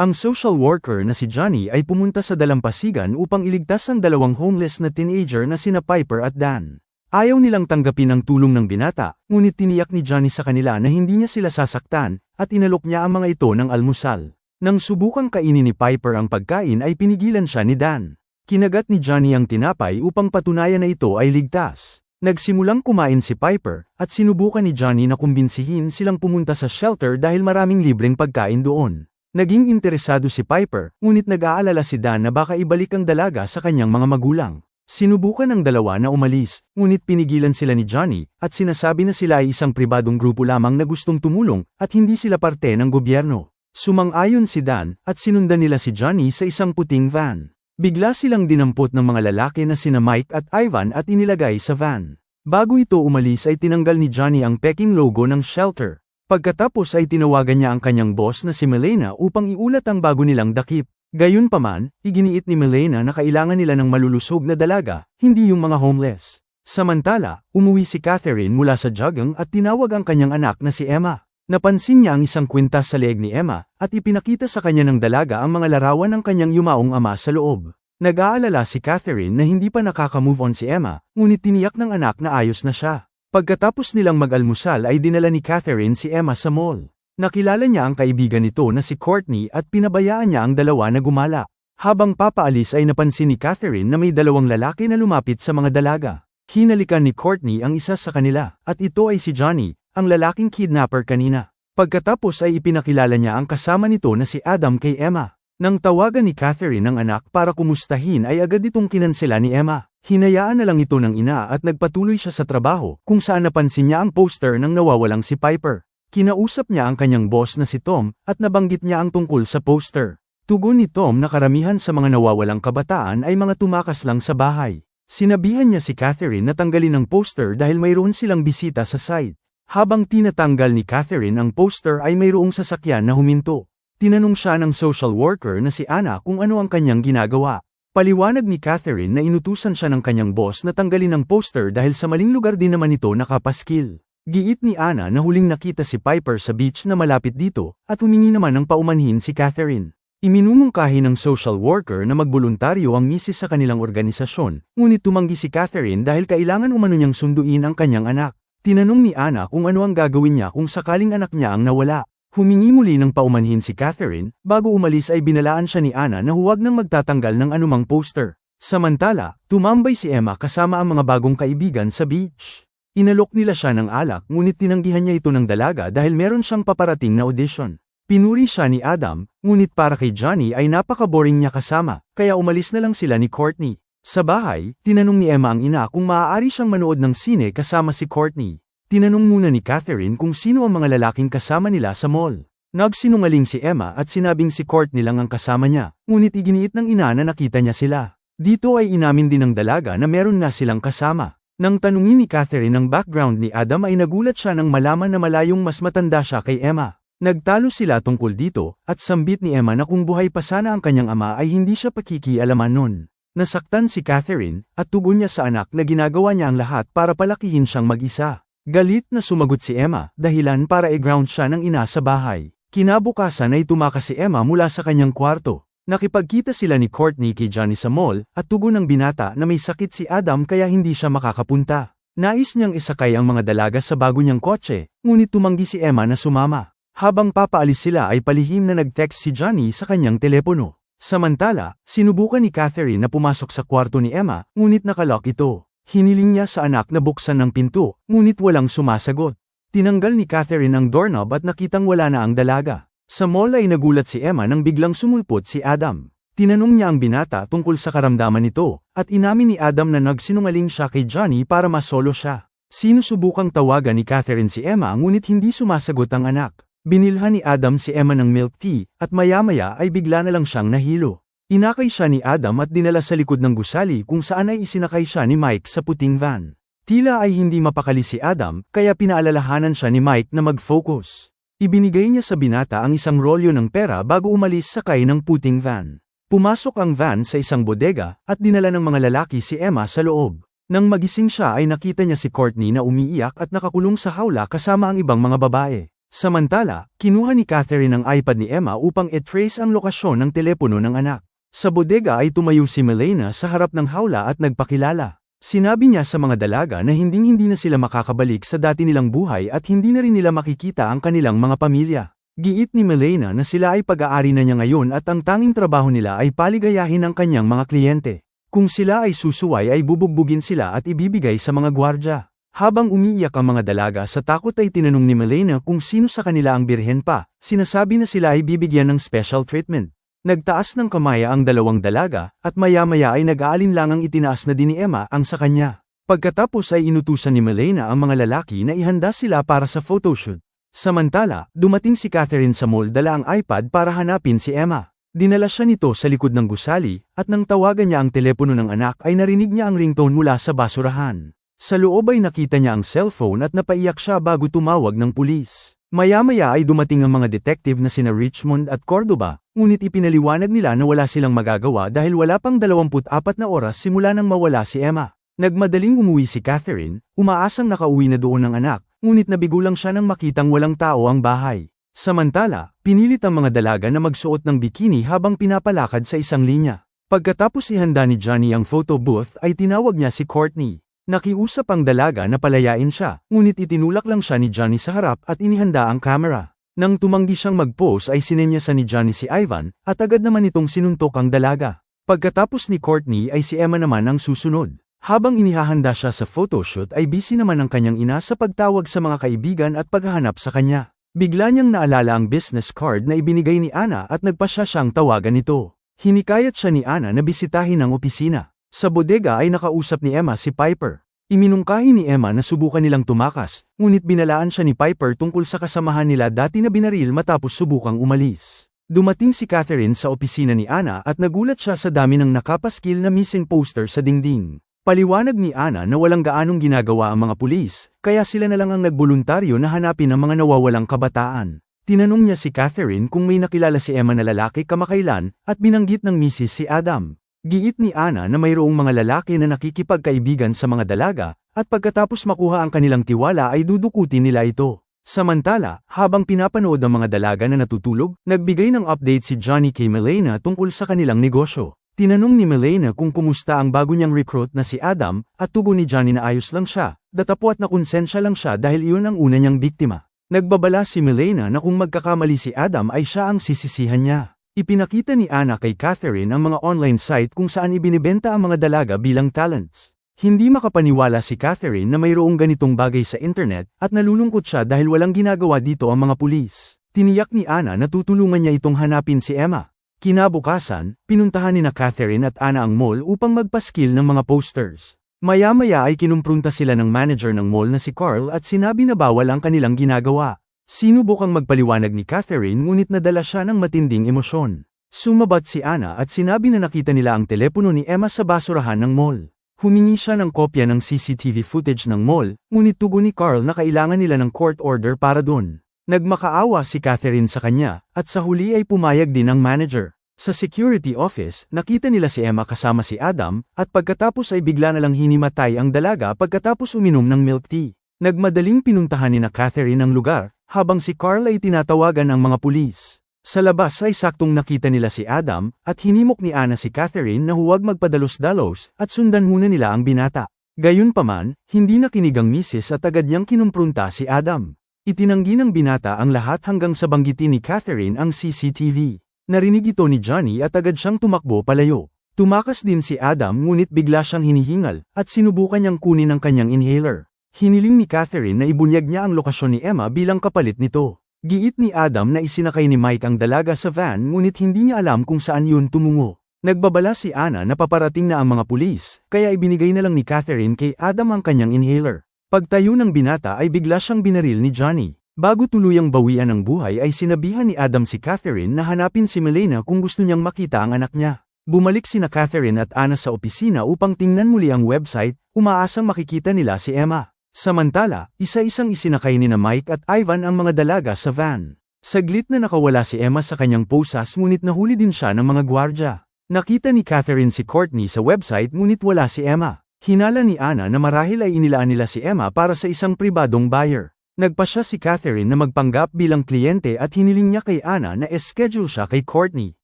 Ang social worker na si Johnny ay pumunta sa dalampasigan upang iligtas ang dalawang homeless na teenager na sina Piper at Dan. Ayaw nilang tanggapin ang tulong ng binata, ngunit tiniyak ni Johnny sa kanila na hindi niya sila sasaktan, at inalok niya ang mga ito ng almusal. Nang subukang kainin ni Piper ang pagkain ay pinigilan siya ni Dan. Kinagat ni Johnny ang tinapay upang patunayan na ito ay ligtas. Nagsimulang kumain si Piper, at sinubukan ni Johnny na kumbinsihin silang pumunta sa shelter dahil maraming libreng pagkain doon. Naging interesado si Piper, ngunit nag-aalala si Dan na baka ibalik ang dalaga sa kanyang mga magulang. Sinubukan ng dalawa na umalis, ngunit pinigilan sila ni Johnny, at sinasabi na sila ay isang pribadong grupo lamang na gustong tumulong, at hindi sila parte ng gobyerno. Sumang-ayon si Dan, at sinundan nila si Johnny sa isang puting van. Bigla silang dinampot ng mga lalaki na sina Mike at Ivan at inilagay sa van. Bago ito umalis ay tinanggal ni Johnny ang peking logo ng shelter. Pagkatapos ay tinawagan niya ang kanyang boss na si Melena upang iulat ang bago nilang dakip. Gayunpaman, iginiit ni Melena na kailangan nila ng malulusog na dalaga, hindi yung mga homeless. Samantala, umuwi si Catherine mula sa jogging at tinawag ang kanyang anak na si Emma. Napansin niya ang isang kwintas sa leeg ni Emma, at ipinakita sa kanya ng dalaga ang mga larawan ng kanyang yumaong ama sa loob. Nag-aalala si Catherine na hindi pa nakaka-move on si Emma, ngunit tiniyak ng anak na ayos na siya. Pagkatapos nilang mag-almusal ay dinala ni Catherine si Emma sa mall. Nakilala niya ang kaibigan nito na si Courtney at pinabayaan niya ang dalawa na gumala. Habang papaalis ay napansin ni Catherine na may dalawang lalaki na lumapit sa mga dalaga. Hinalikan ni Courtney ang isa sa kanila, at ito ay si Johnny, ang lalaking kidnapper kanina. Pagkatapos ay ipinakilala niya ang kasama nito na si Adam kay Emma. Nang tawagan ni Catherine ang anak para kumustahin ay agad itong kinansela ni Emma. Hinayaan na lang ito ng ina at nagpatuloy siya sa trabaho kung saan napansin niya ang poster ng nawawalang si Piper. Kinausap niya ang kanyang boss na si Tom, at nabanggit niya ang tungkol sa poster. Tugon ni Tom na karamihan sa mga nawawalang kabataan ay mga tumakas lang sa bahay. Sinabihan niya si Catherine na tanggalin ang poster dahil mayroon silang bisita sa site. Habang tinatanggal ni Catherine ang poster ay mayroong sasakyan na huminto. Tinanong siya ng social worker na si Anna kung ano ang kanyang ginagawa. Paliwanag ni Catherine na inutusan siya ng kanyang boss na tanggalin ang poster dahil sa maling lugar din naman ito nakapaskil. Giit ni Anna na huling nakita si Piper sa beach na malapit dito, at humingi naman ng paumanhin si Catherine. Iminumungkahi ng social worker na magboluntaryo ang misis sa kanilang organisasyon, ngunit tumanggi si Catherine dahil kailangan umano niyang sunduin ang kanyang anak. Tinanong ni Anna kung ano ang gagawin niya kung sakaling anak niya ang nawala. Humingi muli ng paumanhin si Catherine, bago umalis ay binalaan siya ni Anna na huwag nang magtatanggal ng anumang poster. Samantala, tumambay si Emma kasama ang mga bagong kaibigan sa beach. Inalok nila siya ng alak ngunit tinanggihan niya ito ng dalaga dahil meron siyang paparating na audition. Pinuri siya ni Adam, ngunit para kay Johnny ay napaka-boring niya kasama, kaya umalis na lang sila ni Courtney. Sa bahay, tinanong ni Emma ang ina kung maaari siyang manood ng sine kasama si Courtney. Tinanong muna ni Catherine kung sino ang mga lalaking kasama nila sa mall. Nagsinungaling si Emma at sinabing si Courtney lang ang kasama niya, ngunit iginiit ng ina na nakita niya sila. Dito ay inamin din ng dalaga na meron nga silang kasama. Nang tanungin ni Catherine ang background ni Adam ay nagulat siya nang malaman na malayong mas matanda siya kay Emma. Nagtalo sila tungkol dito, at sambit ni Emma na kung buhay pa sana ang kanyang ama ay hindi siya pakikialaman nun. Nasaktan si Catherine, at tugon niya sa anak na ginagawa niya ang lahat para palakihin siyang mag-isa. Galit na sumagot si Emma, dahilan para i-ground siya ng ina sa bahay. Kinabukasan ay tumakas si Emma mula sa kanyang kwarto. Nakipagkita sila ni Courtney kay Johnny sa mall, at tugon ng binata na may sakit si Adam kaya hindi siya makakapunta. Nais niyang isakay ang mga dalaga sa bago niyang kotse, ngunit tumanggi si Emma na sumama. Habang papaalis sila ay palihim na nag-text si Johnny sa kanyang telepono. Samantala, sinubukan ni Catherine na pumasok sa kwarto ni Emma, ngunit nakalock ito. Hiniling niya sa anak na buksan ng pinto, ngunit walang sumasagot. Tinanggal ni Catherine ang doorknob at nakitang wala na ang dalaga. Sa mall ay nagulat si Emma nang biglang sumulpot si Adam. Tinanong niya ang binata tungkol sa karamdaman nito, at inamin ni Adam na nagsinungaling siya kay Johnny para masolo siya. Sinusubukang tawagan ni Catherine si Emma ngunit hindi sumasagot ang anak. Binilhan ni Adam si Emma ng milk tea, at maya-maya ay bigla na lang siyang nahilo. Inakay siya ni Adam at dinala sa likod ng gusali kung saan ay isinakay siya ni Mike sa puting van. Tila ay hindi mapakali si Adam, kaya pinaalalahanan siya ni Mike na mag-focus. Ibinigay niya sa binata ang isang rolyo ng pera bago umalis sakay ng puting van. Pumasok ang van sa isang bodega, at dinala ng mga lalaki si Emma sa loob. Nang magising siya ay nakita niya si Courtney na umiiyak at nakakulong sa hawla kasama ang ibang mga babae. Samantala, kinuha ni Catherine ang iPad ni Emma upang i-trace ang lokasyon ng telepono ng anak. Sa bodega ay tumayo si Melena sa harap ng hawla at nagpakilala. Sinabi niya sa mga dalaga na hinding-hindi na sila makakabalik sa dati nilang buhay at hindi na rin nila makikita ang kanilang mga pamilya. Giit ni Melena na sila ay pag-aari na niya ngayon at ang tanging trabaho nila ay paligayahin ang kanyang mga kliyente. Kung sila ay susuway ay bubugbugin sila at ibibigay sa mga gwardya. Habang umiiyak ang mga dalaga sa takot ay tinanong ni Melena kung sino sa kanila ang birhen pa, sinasabi na sila ay bibigyan ng special treatment. Nagtaas ng kamaya ang dalawang dalaga, at maya-maya ay nag-aalinlangang itinaas na din ni Emma ang sa kanya. Pagkatapos ay inutusan ni Melena ang mga lalaki na ihanda sila para sa photoshoot. Samantala, dumating si Catherine sa mall dala ang iPad para hanapin si Emma. Dinala siya nito sa likod ng gusali, at nang tawagan niya ang telepono ng anak ay narinig niya ang ringtone mula sa basurahan. Sa loob ay nakita niya ang cellphone at napaiyak siya bago tumawag ng pulis. Maya-maya ay dumating ang mga detective na sina Richmond at Cordoba, ngunit ipinaliwanag nila na wala silang magagawa dahil wala pang 24 na oras simula nang mawala si Emma. Nagmadaling umuwi si Catherine, umaasang nakauwi na doon ng anak, ngunit nabigo lang siya nang makitang walang tao ang bahay. Samantala, pinilit ang mga dalaga na magsuot ng bikini habang pinapalakad sa isang linya. Pagkatapos ihanda ni Johnny ang photo booth ay tinawag niya si Courtney. Nakiusap ang dalaga na palayain siya, ngunit itinulak lang siya ni Johnny sa harap at inihanda ang camera. Nang tumanggi siyang mag-pose ay sinemyasan ni Johnny si Ivan, at agad naman itong sinuntok ang dalaga. Pagkatapos ni Courtney ay si Emma naman ang susunod. Habang inihahanda siya sa photoshoot ay busy naman ang kanyang ina sa pagtawag sa mga kaibigan at paghahanap sa kanya. Bigla niyang naalala ang business card na ibinigay ni Ana at nagpasya siyang tawagan ito. Hinikayat siya ni Ana na bisitahin ang opisina. Sa bodega ay nakausap ni Emma si Piper. Iminungkahi ni Emma na subukan nilang tumakas, ngunit binalaan siya ni Piper tungkol sa kasamahan nila dati na binaril matapos subukang umalis. Dumating si Catherine sa opisina ni Ana at nagulat siya sa dami ng nakapaskil na missing poster sa dingding. Paliwanag ni Ana na walang gaanong ginagawa ang mga pulis, kaya sila na lang ang nagboluntaryo na hanapin ang mga nawawalang kabataan. Tinanong niya si Catherine kung may nakilala si Emma na lalaki kamakailan, at binanggit ng misis si Adam. Giit ni Ana na mayroong mga lalaki na nakikipagkaibigan sa mga dalaga, at pagkatapos makuha ang kanilang tiwala ay dudukutin nila ito. Samantala, habang pinapanood ang mga dalaga na natutulog, nagbigay ng update si Johnny kay Melena tungkol sa kanilang negosyo. Tinanong ni Melena kung kumusta ang bago niyang recruit na si Adam, at tugon ni Johnny na ayos lang siya, datapwat na konsensya lang siya dahil iyon ang una niyang biktima. Nagbabala si Melena na kung magkakamali si Adam ay siya ang sisisihan niya. Ipinakita ni Anna kay Catherine ang mga online site kung saan ibinibenta ang mga dalaga bilang talents. Hindi makapaniwala si Catherine na mayroong ganitong bagay sa internet at nalulungkot siya dahil walang ginagawa dito ang mga pulis. Tiniyak ni Anna na tutulungan niya itong hanapin si Emma. Kinabukasan, pinuntahan ni na Catherine at Anna ang mall upang magpaskil ng mga posters. Maya-maya ay kinumprunta sila ng manager ng mall na si Carl at sinabi na bawal ang kanilang ginagawa. Sinubukang magpaliwanag ni Catherine ngunit nadala siya ng matinding emosyon. Sumabat si Anna at sinabi na nakita nila ang telepono ni Emma sa basurahan ng mall. Humingi siya ng kopya ng CCTV footage ng mall, ngunit tugon ni Carl na kailangan nila ng court order para dun. Nagmakaawa si Catherine sa kanya, at sa huli ay pumayag din ang manager. Sa security office, nakita nila si Emma kasama si Adam, at pagkatapos ay bigla na lang hinimatay ang dalaga pagkatapos uminom ng milk tea. Nagmadaling pinuntahan ni na Catherine ang lugar, habang si Carl ay tinatawagan ang mga pulis. Sa labas ay saktong nakita nila si Adam, at hinimok ni Anna si Catherine na huwag magpadalos-dalos, at sundan muna nila ang binata. Gayunpaman, hindi nakinig ang misis at agad niyang kinumprunta si Adam. Itinanggi ng binata ang lahat hanggang sa banggitin ni Catherine ang CCTV. Narinig ito ni Johnny at agad siyang tumakbo palayo. Tumakas din si Adam ngunit bigla siyang hinihingal, at sinubukan niyang kunin ang kanyang inhaler. Hiniling ni Catherine na ibunyag niya ang lokasyon ni Emma bilang kapalit nito. Giit ni Adam na isinakay ni Mike ang dalaga sa van ngunit hindi niya alam kung saan yun tumungo. Nagbabala si Anna na paparating na ang mga pulis, kaya ibinigay na lang ni Catherine kay Adam ang kanyang inhaler. Pagtayo ng binata ay bigla siyang binaril ni Johnny. Bago tuluyang bawian ang buhay ay sinabihan ni Adam si Catherine na hanapin si Melena kung gusto niyang makita ang anak niya. Bumalik sina Catherine at Anna sa opisina upang tingnan muli ang website, umaasang makikita nila si Emma. Samantala, isa-isang isinakay ni na Mike at Ivan ang mga dalaga sa van. Saglit na nakawala si Emma sa kanyang posas ngunit nahuli din siya ng mga gwardya. Nakita ni Catherine si Courtney sa website ngunit wala si Emma. Hinala ni Anna na marahil ay inilaan nila si Emma para sa isang pribadong buyer. Nagpa siya si Catherine na magpanggap bilang kliyente at hiniling niya kay Anna na eschedule siya kay Courtney.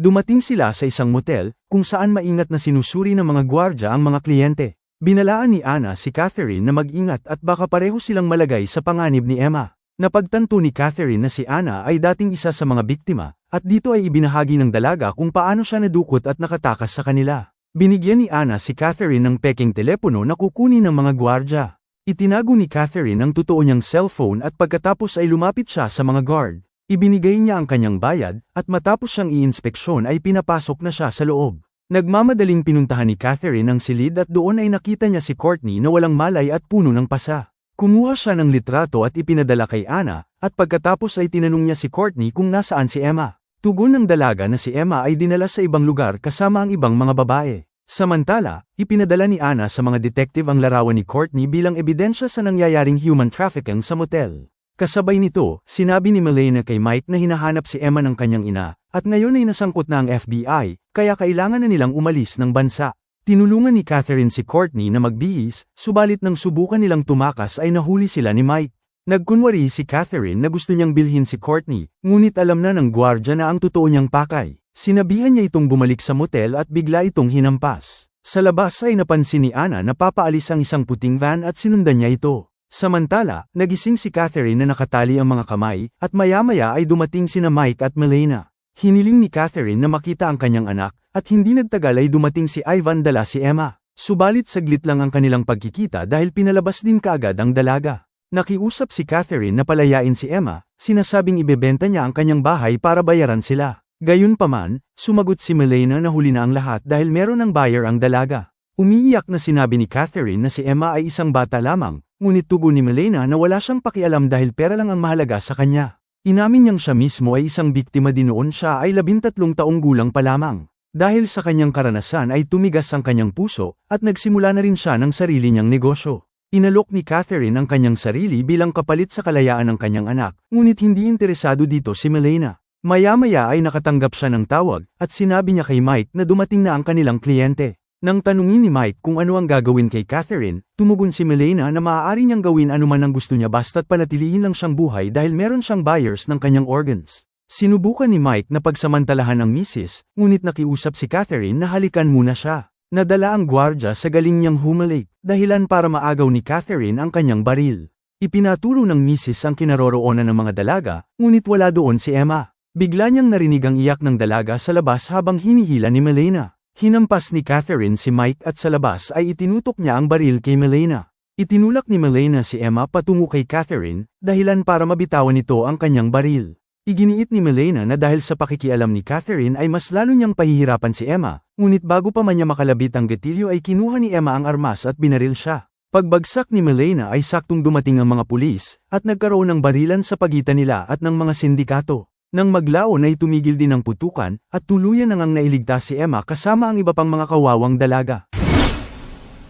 Dumating sila sa isang motel, kung saan maingat na sinusuri ng mga gwardya ang mga kliyente. Binalaan ni Anna si Catherine na mag-ingat at baka pareho silang malagay sa panganib ni Emma. Napagtanto ni Catherine na si Anna ay dating isa sa mga biktima, at dito ay ibinahagi ng dalaga kung paano siya nadukot at nakatakas sa kanila. Binigyan ni Anna si Catherine ng peking telepono na kukunin ng mga gwardya. Itinago ni Catherine ang totoo niyang cellphone at pagkatapos ay lumapit siya sa mga guard. Ibinigay niya ang kanyang bayad, at matapos siyang iinspeksyon ay pinapasok na siya sa loob. Nagmamadaling pinuntahan ni Catherine ang silid at doon ay nakita niya si Courtney na walang malay at puno ng pasa. Kumuha siya ng litrato at ipinadala kay Anna, at pagkatapos ay tinanong niya si Courtney kung nasaan si Emma. Tugon ng dalaga na si Emma ay dinala sa ibang lugar kasama ang ibang mga babae. Samantala, ipinadala ni Anna sa mga detective ang larawan ni Courtney bilang ebidensya sa nangyayaring human trafficking sa motel. Kasabay nito, sinabi ni Melena kay Mike na hinahanap si Emma ng kanyang ina, at ngayon ay nasangkot na ang FBI, kaya kailangan na nilang umalis ng bansa. Tinulungan ni Catherine si Courtney na magbihis, subalit nang subukan nilang tumakas ay nahuli sila ni Mike. Nagkunwari si Catherine na gusto niyang bilhin si Courtney, ngunit alam na ng gwardya na ang totoo niyang pakay. Sinabihan niya itong bumalik sa motel at bigla itong hinampas. Sa labas ay napansin ni Anna na papaalis ang isang puting van at sinundan niya ito. Samantala, nagising si Catherine na nakatali ang mga kamay, at maya-maya ay dumating sina Mike at Melena. Hiniling ni Catherine na makita ang kanyang anak, at hindi nagtagal ay dumating si Ivan dala si Emma. Subalit saglit lang ang kanilang pagkikita dahil pinalabas din kaagad ang dalaga. Nakiusap si Catherine na palayain si Emma, sinasabing ibebenta niya ang kanyang bahay para bayaran sila. Gayunpaman, sumagot si Melena na huli na ang lahat dahil meron ng buyer ang dalaga. Umiiyak na sinabi ni Catherine na si Emma ay isang bata lamang, ngunit tugon ni Melena na wala siyang pakialam dahil pera lang ang mahalaga sa kanya. Inamin niyang siya mismo ay isang biktima din noon siya ay labintatlong taong gulang pa lamang. Dahil sa kanyang karanasan ay tumigas ang kanyang puso, at nagsimula na rin siya ng sarili niyang negosyo. Inalok ni Catherine ang kanyang sarili bilang kapalit sa kalayaan ng kanyang anak, ngunit hindi interesado dito si Melena. Maya-maya ay nakatanggap siya ng tawag, at sinabi niya kay Mike na dumating na ang kanilang kliyente. Nang tanungin ni Mike kung ano ang gagawin kay Catherine, tumugon si Melena na maaari niyang gawin anuman ang gusto niya basta't panatilihin lang siyang buhay dahil meron siyang buyers ng kanyang organs. Sinubukan ni Mike na pagsamantalahan ang misis, ngunit nakiusap si Catherine na halikan muna siya. Nadala ang gwardya sa galing niyang humalik, dahilan para maagaw ni Catherine ang kanyang baril. Ipinaturo ng misis ang kinaroroonan ng mga dalaga, ngunit wala doon si Emma. Bigla niyang narinig ang iyak ng dalaga sa labas habang hinihila ni Melena. Hinampas ni Catherine si Mike at sa labas ay itinutok niya ang baril kay Melena. Itinulak ni Melena si Emma patungo kay Catherine, dahilan para mabitawan nito ang kanyang baril. Iginiit ni Melena na dahil sa pakikialam ni Catherine ay mas lalo niyang pahihirapan si Emma, ngunit bago pa man niya makalabit ang gatilyo ay kinuha ni Emma ang armas at binaril siya. Pagbagsak ni Melena ay saktong dumating ang mga pulis, at nagkaroon ng barilan sa pagitan nila at ng mga sindikato. Nang maglaon ay tumigil din ang putukan, at tuluyan nang ang nailigtas si Emma kasama ang iba pang mga kawawang dalaga.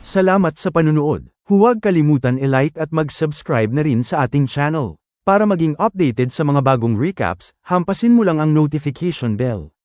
Salamat sa panunood. Huwag kalimutan i-like at mag-subscribe na rin sa ating channel. Para maging updated sa mga bagong recaps, hampasin mo lang ang notification bell.